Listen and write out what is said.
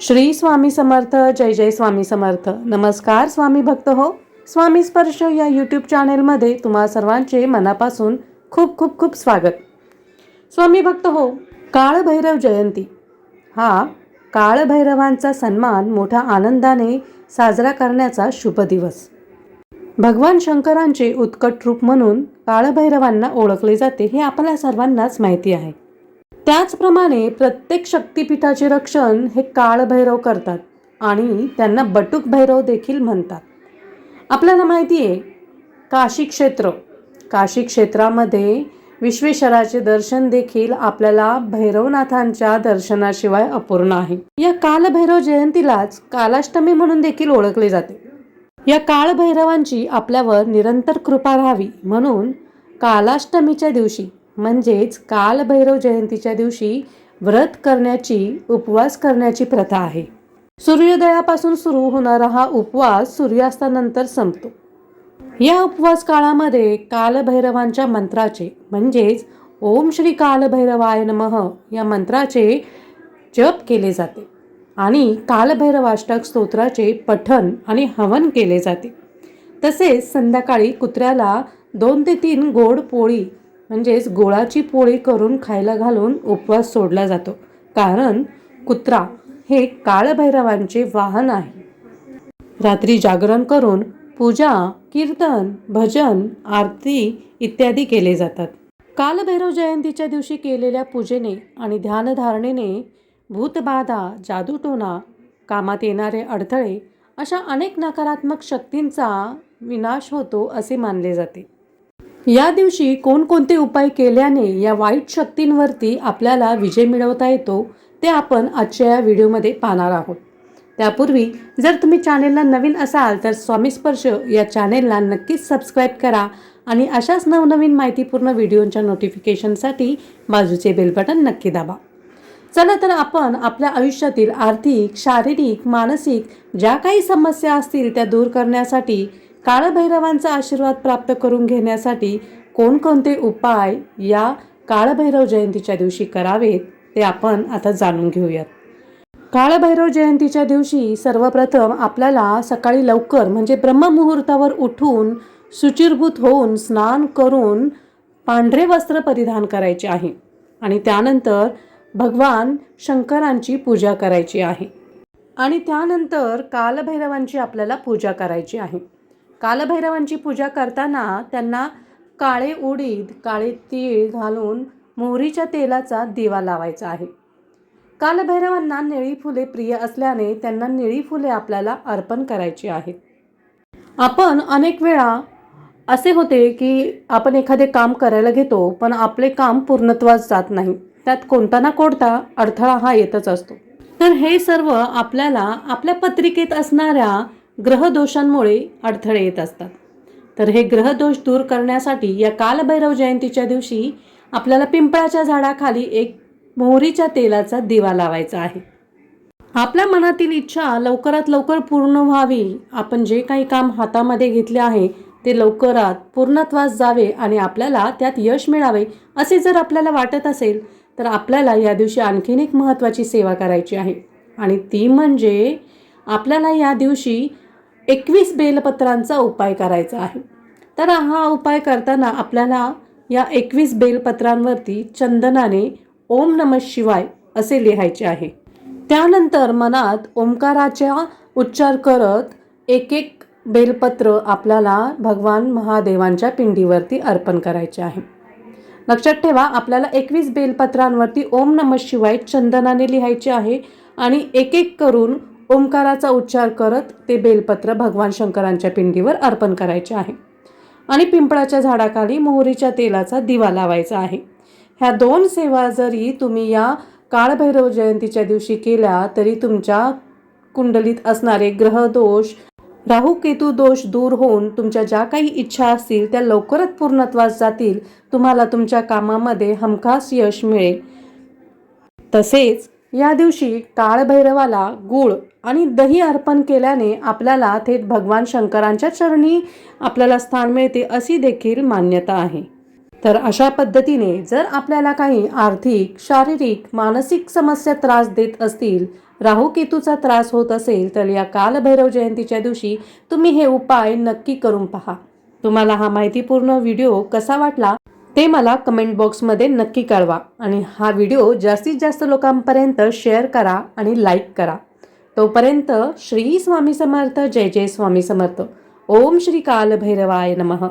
श्री स्वामी समर्थ जय जय स्वामी समर्थ. नमस्कार स्वामी भक्त हो. स्वामी स्पर्श या यूट्यूब चॅनेलमध्ये तुम्हा सर्वांचे मनापासून खूप खूप खूप स्वागत. स्वामी भक्त हो काळभैरव जयंती. हा काळभैरवांचा सन्मान मोठ्या आनंदाने साजरा करण्याचा शुभ दिवस. भगवान शंकरांचे उत्कट रूप म्हणून काळभैरवांना ओळखले जाते हे आपल्या सर्वांनाच माहिती आहे. त्याचप्रमाणे प्रत्येक शक्तिपीठाचे रक्षण हे काळभैरव करतात आणि त्यांना बटुक भैरव देखील म्हणतात. आपल्याला माहिती आहे काशी क्षेत्र. काशी क्षेत्रामध्ये विश्वेश्वराचे दर्शन देखील आपल्याला भैरवनाथांच्या दर्शनाशिवाय अपूर्ण आहे. या कालभैरव जयंतीलाच कालाष्टमी म्हणून देखील ओळखले जाते. या काळभैरवांची आपल्यावर निरंतर कृपा राहावी म्हणून कालाष्टमीच्या दिवशी म्हणजेच कालभैरव जयंतीच्या दिवशी व्रत करण्याची उपवास करण्याची प्रथा आहे. सूर्योदयापासून सुरू होणारा हा उपवास सूर्यास्तानंतर संपतो. या उपवास काळामध्ये कालभैरवांच्या मंत्राचे म्हणजेच ओम श्री कालभैरवाय नमः या मंत्राचे जप केले जाते आणि कालभैरवाष्टक स्तोत्राचे पठन आणि हवन केले जाते. तसेच संध्याकाळी कुत्र्याला दोन ते तीन गोड पोळी म्हणजेच गोळाची पोळी करून खायला घालून उपवास सोडला जातो. कारण कुत्रा हे काळभैरवांचे वाहन आहे. रात्री जागरण करून पूजा कीर्तन भजन आरती इत्यादी केले जातात. कालभैरव जयंतीच्या दिवशी केलेल्या पूजेने आणि ध्यानधारणेने भूतबाधा जादूटोना कामात येणारे अडथळे अशा अनेक नकारात्मक शक्तींचा विनाश होतो असे मानले जाते. या दिवशी कोणकोणते उपाय केल्याने या वाईट शक्तींवरती आपल्याला विजय मिळवता येतो ते आपण आजच्या या व्हिडिओमध्ये पाहणार आहोत. त्यापूर्वी जर तुम्ही चॅनेलला नवीन असाल तर स्वामी स्पर्श या चॅनेलला नक्कीच सबस्क्राईब करा आणि अशाच नवनवीन माहितीपूर्ण व्हिडिओच्या नोटिफिकेशनसाठी बाजूचे बेल बटन नक्की दाबा. चला तर आपण आपल्या आयुष्यातील आर्थिक शारीरिक मानसिक ज्या काही समस्या असतील त्या दूर करण्यासाठी काळभैरवांचा आशीर्वाद प्राप्त करून घेण्यासाठी कोणकोणते उपाय या काळभैरव जयंतीच्या दिवशी करावेत ते आपण आता जाणून घेऊयात. काळभैरव जयंतीच्या दिवशी सर्वप्रथम आपल्याला सकाळी लवकर म्हणजे ब्रह्ममुहूर्तावर उठून सुचिरभूत होऊन स्नान करून पांढरे वस्त्र परिधान करायचे आहे आणि त्यानंतर भगवान शंकरांची पूजा करायची आहे. आणि त्यानंतर कालभैरवांची आपल्याला पूजा करायची आहे. कालभैरवांची पूजा करताना त्यांना काळे उडीद काळे तीळ घालून मोहरीच्या तेलाचा दिवा लावायचा आहे. कालभैरवांना निळी फुले प्रिय असल्याने त्यांना निळी फुले आपल्याला अर्पण करायची आहेत. आपण अनेक वेळा असे होते की आपण एखादे काम करायला घेतो पण आपले काम पूर्णत्वास जात नाही. त्यात कोणता ना कोणता अडथळा हा येतच असतो. तर हे सर्व आपल्याला आपल्या पत्रिकेत असणाऱ्या ग्रहदोषांमुळे अडथळे येत असतात. तर हे ग्रहदोष दूर करण्यासाठी या कालभैरव जयंतीच्या दिवशी आपल्याला पिंपळाच्या झाडाखाली एक मोहरीच्या तेलाचा दिवा लावायचा आहे. आपल्या मनातील इच्छा लवकरात लवकर पूर्ण व्हावी. आपण जे काही काम हातामध्ये घेतले आहे ते लवकरात पूर्णत्वास जावे आणि आपल्याला त्यात यश मिळावे असे जर आपल्याला वाटत असेल तर आपल्याला या दिवशी आणखीन एक महत्त्वाची सेवा करायची आहे. आणि ती म्हणजे आपल्याला या दिवशी एकवीस बेलपत्रांचा उपाय करायचा आहे. तर हा उपाय करताना आपल्याला या एकवीस बेलपत्रांवरती चंदनाने ओम नम शिवाय असे लिहायचे आहे. त्यानंतर मनात ओंकाराच्या उच्चार करत एक एक बेलपत्र आपल्याला भगवान महादेवांच्या पिंडीवरती अर्पण करायचे आहे. लक्षात ठेवा आपल्याला एकवीस बेलपत्रांवरती ओम नम शिवाय चंदनाने लिहायचे आहे आणि एक एक करून ओंकाराचा उच्चार करत ते बेलपत्र भगवान शंकरांच्या पिंडीवर अर्पण करायचे आहे. आणि पिंपळाच्या झाडाखाली मोहरीच्या तेलाचा दिवा लावायचा आहे. ह्या दोन सेवा जरी तुम्ही या काळभैरव जयंतीच्या दिवशी केल्या तरी तुमच्या कुंडलीत असणारे ग्रहदोष राहू केतू दोष दूर होऊन तुमच्या ज्या काही इच्छा असतील त्या लवकरच पूर्णत्वास जातील. तुम्हाला तुमच्या कामामध्ये हमखास यश मिळेल. तसेच या दिवशी काळभैरवाला गूळ आणि दही अर्पण केल्याने आपल्याला थेट भगवान शंकरांच्या चरणी आपल्याला स्थान मिळते अशी देखील मान्यता आहे. तर अशा पद्धतीने जर आपल्याला काही आर्थिक शारीरिक मानसिक समस्या त्रास देत असतील राहू केतूचा त्रास होत असेल तर या कालभैरव जयंतीच्या दिवशी तुम्ही हे उपाय नक्की करून पहा. तुम्हाला हा माहितीपूर्ण व्हिडिओ कसा वाटला? ते मला कमेंट बॉक्समध्ये नक्की कळवा. आणि हा व्हिडिओ जास्तीत जास्त लोकांपर्यंत शेअर करा आणि लाईक करा. तोपर्यंत श्री स्वामी समर्थ जय जय स्वामी समर्थ. ओम श्री कालभैरवाय नमः.